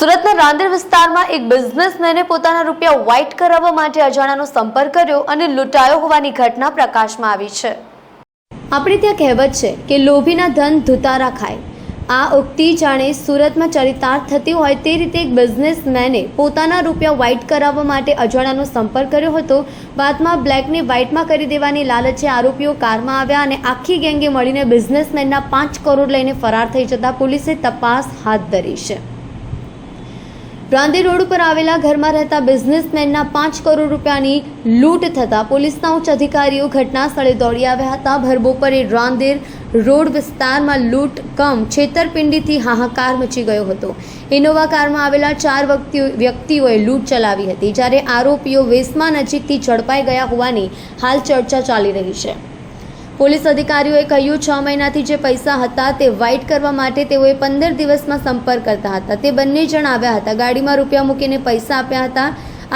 સુરતના રાંદેર વિસ્તારમાં એક બિઝનેસમેને પોતાના રૂપિયા વ્હાઇટ કરાવવા માટે અજાણાનો સંપર્ક કર્યો અને લૂંટાયો હોવાની ઘટના પ્રકાશમાં આવી છે. આપણે ત્યાં કહેવત છે કે લોભીના ધન ધુતારા ખાય. આ ઉક્તિ જાણે સુરતમાં ચરિતાર્થ થતી હોય તે રીતે એક બિઝનેસમેને પોતાના રૂપિયા વ્હાઇટ કરાવવા માટે અજાણાનો સંપર્ક કર્યો હતો. બાદમાં બ્લેકને વ્હાઇટમાં કરી દેવાની લાલચે આરોપીઓ કારમાં આવ્યા અને આખી ગેંગે મળીને બિઝનેસમેનના પાંચ કરોડ લઈને ફરાર થઈ જતા પોલીસે તપાસ હાથ ધરી છે. રાંદેર રોડ ઉપર આવેલા ઘરમાં રહેતા બિઝનેસમેનના પાંચ કરોડ રૂપિયાની લૂંટ થતાં પોલીસના ઉચ્ચ અધિકારીઓ ઘટના સ્થળે દોડી આવ્યા હતા. ભરબપોરે રાંદેર રોડ વિસ્તારમાં લૂંટ કમ છેતરપિંડીથી હાહાકાર મચી ગયો હતો. ઇનોવા કારમાં આવેલા ચાર વ્યક્તિઓ વ્યક્તિઓએ લૂંટ ચલાવી હતી, જ્યારે આરોપીઓ વેસમા નજીકથી ઝડપાઈ ગયા હોવાની હાલ ચર્ચા ચાલી રહી છે. પોલીસ અધિકારીઓએ કહ્યું છ મહિનાથી જે પૈસા હતા તે વાઇટ કરવા માટે તેઓએ પંદર દિવસમાં સંપર્ક કરતા હતા. તે બંને જણ આવ્યા હતા. ગાડીમાં રૂપિયા મૂકીને પૈસા આપ્યા હતા.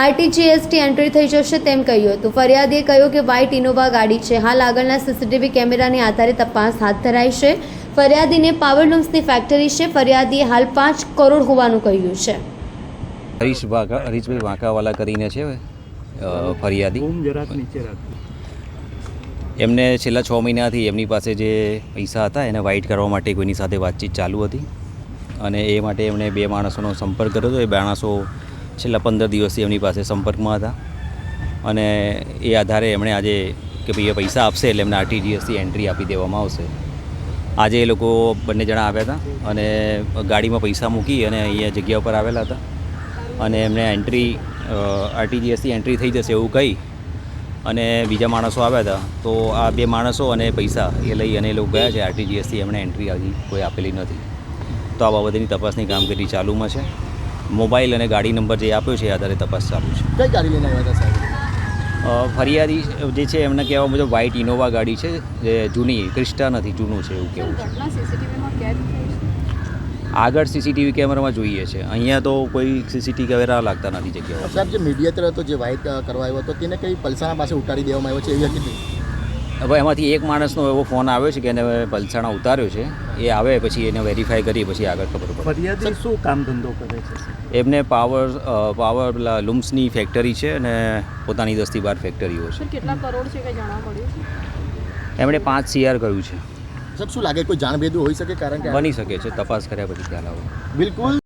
આરટીજીએસટી એન્ટ્રી થઈ જશે તેમ કહ્યું હતું. ફરિયાદીએ કહ્યું કે વ્હાઇટ ઇનોવા ગાડી છે. હાલ આગળના સીસીટીવી કેમેરાને આધારે તપાસ હાથ ધરાઈ છે. ફરિયાદીને પાવરલૂમ્સની ફેક્ટરી છે. ફરિયાદીએ હાલ પાંચ કરોડ હોવાનું કહ્યું છે. હરીશ વાંકા હરીશભાઈ વાંકાવાલા કરીને છે ફરિયાદી? એમને છેલ્લા છ મહિનાથી એમની પાસે જે પૈસા હતા, એને વાઇટ કરવા માટે કોઈની સાથે વાતચીત ચાલુ હતી. અને એ માટે એમણે બે માણસોનો સંપર્ક કર્યો હતો. એ માણસો છેલ્લા પંદર દિવસથી એમની પાસે સંપર્કમાં હતા. અને એ આધારે એમણે આજે કે ભાઈ એ પૈસા આપશે એટલે એમને આરટીજીએસથી એન્ટ્રી આપી દેવામાં આવશે. આજે એ લોકો બંને જણા આવ્યા હતા અને ગાડીમાં પૈસા મૂકી અને અહીંયા જગ્યા ઉપર આવેલા હતા. અને એમને એન્ટ્રી આરટીજીએસથી એન્ટ્રી થઈ જશે એવું કહી અને બીજા માણસો આવ્યા હતા તો આ બે માણસો અને પૈસા એ લઈ અને એ લોકો ગયા છે આરટીજીએસથી એમણે એન્ટ્રી આવી કોઈ આપેલી નથી. તો આ બાબતની તપાસની કામગીરી ચાલુમાં છે. મોબાઈલ અને ગાડી નંબર જે આપ્યો છે એ આધારે તપાસ ચાલુ છે. કઈ ગાડી લઈને આવ્યા હતા સાહેબ? ફરિયાદી જે છે એમને કહેવા મુજબ વ્હાઇટ ઇનોવા ગાડી છે જે જૂની ક્રિસ્ટા નથી જૂનું છે એવું કેવું છે ઘટના સીસીટીવીમાં કેદ થઈ છે આગળ સીસીટીવી કેમેરામાં જોઈએ છે. અહીંયા તો કોઈ સીસીટીવી કેમેરા લાગતા નથી જગ્યાઓ. સાહેબ જે મીડિયેટર હતો જે વાઇટ કરવા આવ્યો હતો તેને કઈ પલસાણા પાસે ઉતારી દેવામાં આવ્યો છે એવી હતી હવે એમાંથી એક માણસનો એવો ફોન આવ્યો છે કે એને પલસાણા ઉતાર્યો છે. એ આવે પછી એને વેરીફાઈ કરી પછી આગળ ખબર પડે. ફરિયાદી શું કામ ધંધો કરે છે એમને પાવર પાવર પેલા લુમ્સની ફેક્ટરી છે અને પોતાની દસથી બાર ફેક્ટરીઓ છે. કેટલા કરોડ છે કે જાણવા મળ્યું છે? એમણે પાંચ સીઆર કર્યું છે. સાહેબ શું લાગે કોઈ જાણભેદું હોઈ શકે? કારણ કે બની શકે છે તપાસ કર્યા પછી ખ્યાલ આવે. બિલકુલ.